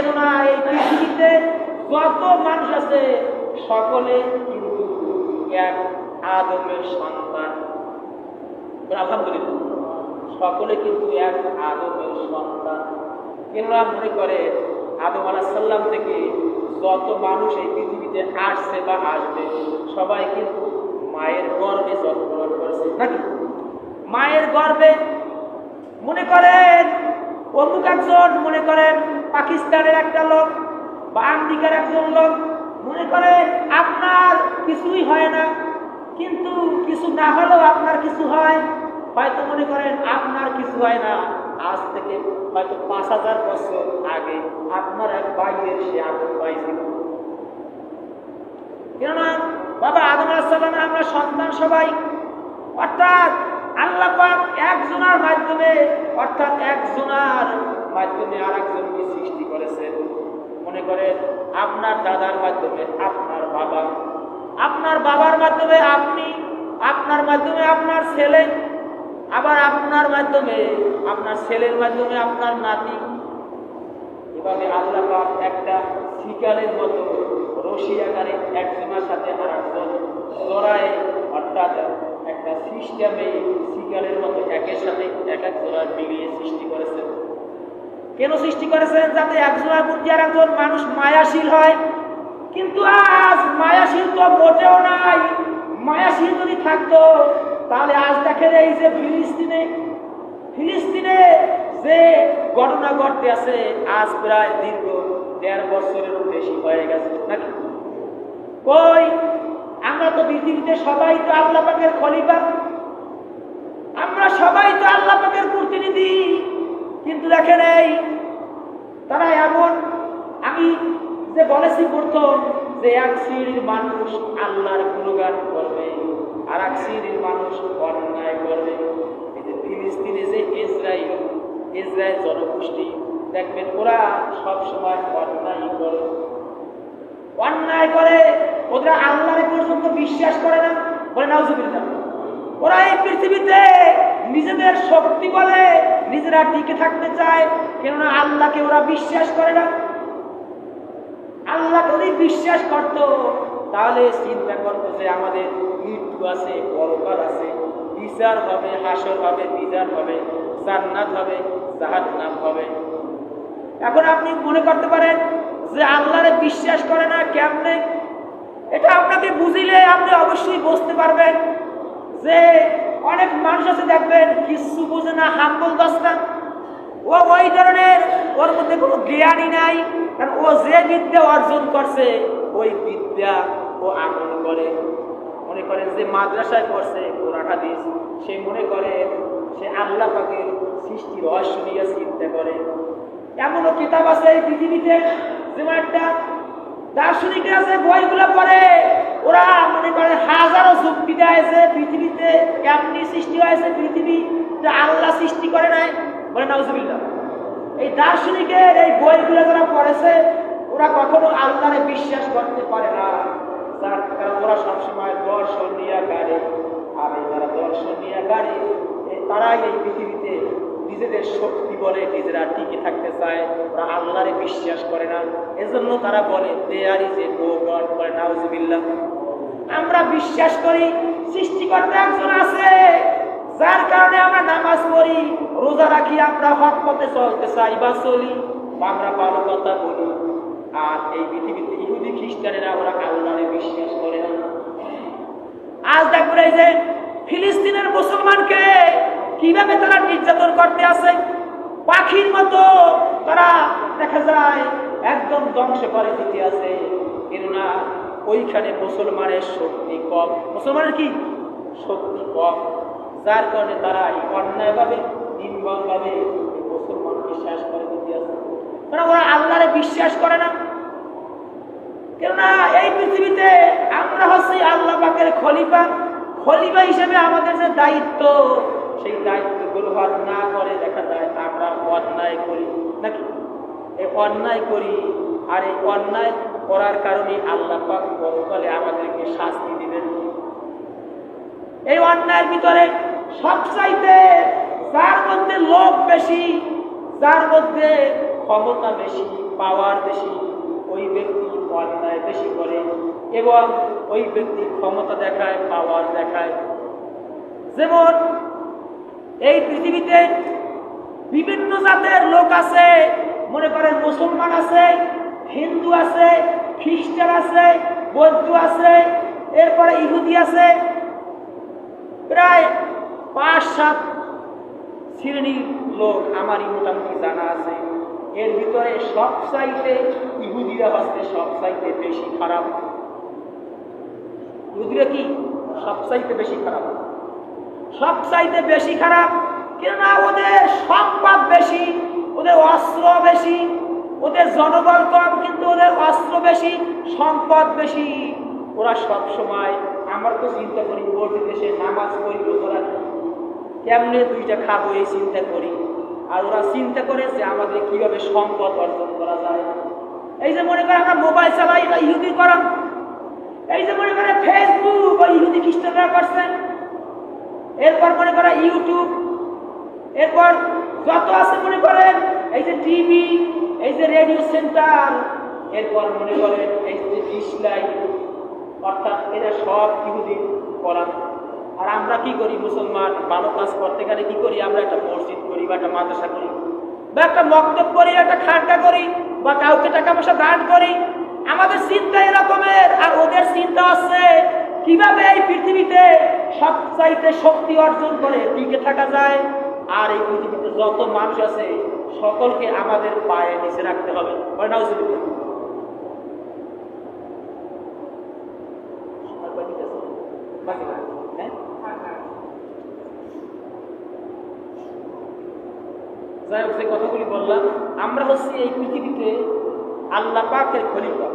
কেননা এই পৃথিবীতে যত মানুষ আছে? সকলে কিন্তু এক আদমের সন্তান। আলহামদুলিল্লাহ। সকলে কিন্তু এক আদমের সন্তান। কেননা মনে করে, আদম আলাহাল্লাম থেকে যত মানুষ এই পৃথিবীতে আসছে বা আসবে, সবাই কিন্তু মায়ের গর্ভে জন্মগ্রহণ করেছে। নাকি? মায়ের গর্ভে? মনে করেন অমুক একজন, মনে করেন পাকিস্তানের একটা লোক বা আমেরিকার একজন লোক, মনে করেন আপনার কিছুই হয় না। কিন্তু কিছু না হলেও আপনার কিছু হয়, হয়তো মনে করেন আপনার কিছু হয় না। আজ থেকে হয়তো পাঁচ হাজার বছর আগে আপনার এক ভাইয়ের সে আগুন পাইছিল। কেননা বাবা আদম আলাহিসাল্লামের আমরা সন্তান সবাই, অর্থাৎ আল্লাহ পাক একজনার মাধ্যমে, অর্থাৎ একজনার মাধ্যমে আর একজনকে সৃষ্টি করেছেন মনে করেন, আপনার দাদার মাধ্যমে, আপনার বাবা। আপনার বাবার মাধ্যমে আপনি, আপনার মাধ্যমে আপনার ছেলে, আবার আপনার মাধ্যমে আপনার ছেলের মাধ্যমে আপনার নাতি। এভাবে আল্লাহ পাক একটা শিকারের মতো রশি আকারে একজনের সাথে অর্থাৎ একটা সিস্টেমে শিকারের মতো একের সাথে এক এক জোড়া মিলিয়ে সৃষ্টি করেছেন কেন সৃষ্টি করেছেন যাতে একজনের প্রতি আর একজন মানুষ মায়াশীল হয়। কিন্তু আজ মায়াশীল তো মোটেও নাই। মায়াশীল যদি থাকতো, তাহলে আজ দেখেন এই যে ফিলিস্তিনে ফিলিস্তিনে যে ঘটনা ঘটতে আছে, আজ প্রায় দীর্ঘ দেড় বছরেরও বেশি হয়ে গেছে। নাকি? কই? আমরা তো পৃথিবীতে সবাই তো আল্লাহ পাকের খলিফা। আমরা সবাই তো আল্লাহ পাকের প্রতিনিধি কিন্তু দেখেন এই, তারা এমন, আমি যে বলেছি প্রথম যে এক শ্রেণির মানুষ আল্লাহর গুণগান করবে, আর এক শ্রেণির মানুষ অন্যায় করবে। এই ফিলিস্তিনে যে ইসরায়েল ইসরায়েল জনগোষ্ঠী, দেখবেন ওরা সবসময় অন্যায় করে। অন্যায় করে ওরা আল্লাহরে পর্যন্ত বিশ্বাস করে না, বলে নাউজুবিল্লাহ। ওরা এই পৃথিবীতে নিজেদের শক্তি বলে নিজেরা টিকে থাকতে চায়, কেননা আল্লাহকে ওরা বিশ্বাস করে না। আল্লাহ যদি বিশ্বাস করত, তাহলে চিন্তা করতো যে আমাদের মৃত্যু আছে পরকাল আছে, বিচার হবে, হাসর হবে, বিচার হবে, জান্নাত হবে, জাহান্নাম হবে। এখন আপনি মনে করতে পারেন যে আল্লাহরে বিশ্বাস করে না কেমনে? এটা আপনাকে বুঝিলে আপনি অবশ্যই বুঝতে পারবেন যে অনেক মানুষ আছে দেখবেন, কিছু বুঝে না হাম্বল দশটা ও ওই ধরনের, ওর মধ্যে কোনো জ্ঞানই নাই। কারণ ও যে বিদ্যা অর্জন করছে, ওই বিদ্যা ও আমল করে। মনে করে যে মাদ্রাসায় পড়ছে, কোরআন, হাদিস, সে মনে করে সে আল্লাহ পাকের সৃষ্টি রহস্য নিয়ে চিন্তা করে। এমনও কিতাব আছে এই পৃথিবীতে যেমন একটা দার্শনিকরা আছে বইগুলো পড়ে, ওরা মনে করে হাজারো যুক্তি দেয় পৃথিবীতে কেমনি সৃষ্টি হয়েছে পৃথিবী যে আল্লাহ সৃষ্টি করে নাই। বলে নাউজুবিল্লাহ। এই দার্শনিকের এই বইগুলো যারা পড়েছে, ওরা কখনো আল্লাহরে বিশ্বাস করতে পারে না। যার কারণ ওরা সবসময় দর্শন নিয়ে গাড়ে আর এই যারা দর্শন নিয়ে গাড়ে তারাই এই পৃথিবীতে নিজেদের শক্তি বলে নিজেরা টিকে থাকতে চায় ওরা আল্লাহরে বিশ্বাস করে না। এজন্য তারা বলে দেয়ারি যে ও গড বলে, নাউজুবিল্লাহ। আমরা বিশ্বাস করি, সৃষ্টিকর্তা একজন আছে, যার কারণে আমরা নামাজ পড়ি, রোজা রাখি, আমরা হক পথে চলতে চাই, বা চলি। বা আমরা ভালো কথা বলি। আর এই পৃথিবীতে ইহুদি খ্রিস্টানেরা, ওরা আল্লাহরে বিশ্বাস করে না। আজ দেখবেন এই যে ফিলিস্তিনের মুসলমানকে কীভাবে তারা নির্যাতন পাখির মতো তারা দেখা যায় একদম ধ্বংস করে দিতে আছে। কেননা ওইখানে মুসলমানের শক্তি কম। মুসলমানের কি? শক্তি কম। যার কারণে তারা এই অন্যায়ভাবে, নির্মমভাবে মুসলমানকে শেষ করে দিতে আছে। মানে ওরা আল্লাহরে বিশ্বাস করে না। কেননা এই পৃথিবীতে আমরা হচ্ছি আল্লাহ পাকের খলিফা। খলিফা হিসেবে আমাদের যে দায়িত্ব সেই দায়িত্ব গ্রহণ না করে দেখা যায় আমরা অন্যায় করি, নাকি? এই অন্যায় করি আর এই অন্যায় করার কারণে আল্লাহ পাক আমাদেরকে শাস্তি দিবেন। এই অন্যায়ের ভিতরে সবচাইতে যার মধ্যে লোভ বেশি, যার মধ্যে ক্ষমতা বেশি পাওয়ার বেশি, ওই ব্যক্তি অন্যায় বেশি করে এবং ওই ব্যক্তি ক্ষমতা দেখায় পাওয়ার দেখায়। যেমন এই পৃথিবীতে বিভিন্ন জাতের লোক আছে, মনে করেন মুসলমান আছে, হিন্দু আছে, খ্রিস্টান আছে, বৌদ্ধ আছে, এরপরে ইহুদি আছে, প্রায় পাঁচ সাত শ্রেণির লোক আমারই মোটামুটি জানা আছে। এর ভিতরে সব চাইতে ইহুদিরা সব চাইতে বেশি খারাপ। ইহুদিরা কি? সব চাইতে বেশি খারাপ। সব চাইতে বেশি খারাপ? কেননা ওদের সম্পদ বেশি, ওদের অস্ত্র বেশি, ওদের জনবল কম, কিন্তু ওদের অস্ত্র বেশি, সম্পদ বেশি। ওরা সব সময় আমার তো চিন্তা করি পড়তে দেশে নামাজ পড়ি ওরা কেমনে দুইটা খাব এই চিন্তা করি? আর ওরা চিন্তা করে যে আমাদের কীভাবে সম্পদ অর্জন করা যায়। এই যে মনে করে আমরা মোবাইল চালাই, এটা ইহুদি করাম এই যে মনে করে ফেসবুক ওই ইহুদি খ্রিস্টানরা করছেন এরপর মনে করে ইউটিউব, এরপর যত আছে মনে করেন, এই যে টিভি, এই যে রেডিও সেন্টার, এরপর মনে করেন এই যে ডিসলাই অর্থাৎ এরা সব ইহুদি করা আর আমরা কি করি মুসলমান? ভালো কাজ করতে গেলে কি করি? আমরা একটা মসজিদ করি বা একটা মাদ্রাসা করি বা একটা মক্তব করি, একটা খানকা করি বা কাউকে টাকা পয়সা দান করি। আমাদের চিন্তা এরকমের, আর ওদের চিন্তা আছে কীভাবে এই পৃথিবীতে সবচাইতে শক্তি অর্জন করে টিকে থাকা যায়, আর এই পৃথিবীতে যত মানুষ আছে, সকলকে আমাদের পায়ে নিচে রাখতে হবে। হ্যাঁ? যাই হোক, যে কথাগুলি বললাম, আমরা হচ্ছি এই পৃথিবীতে আল্লাহ পাকের খলিফা।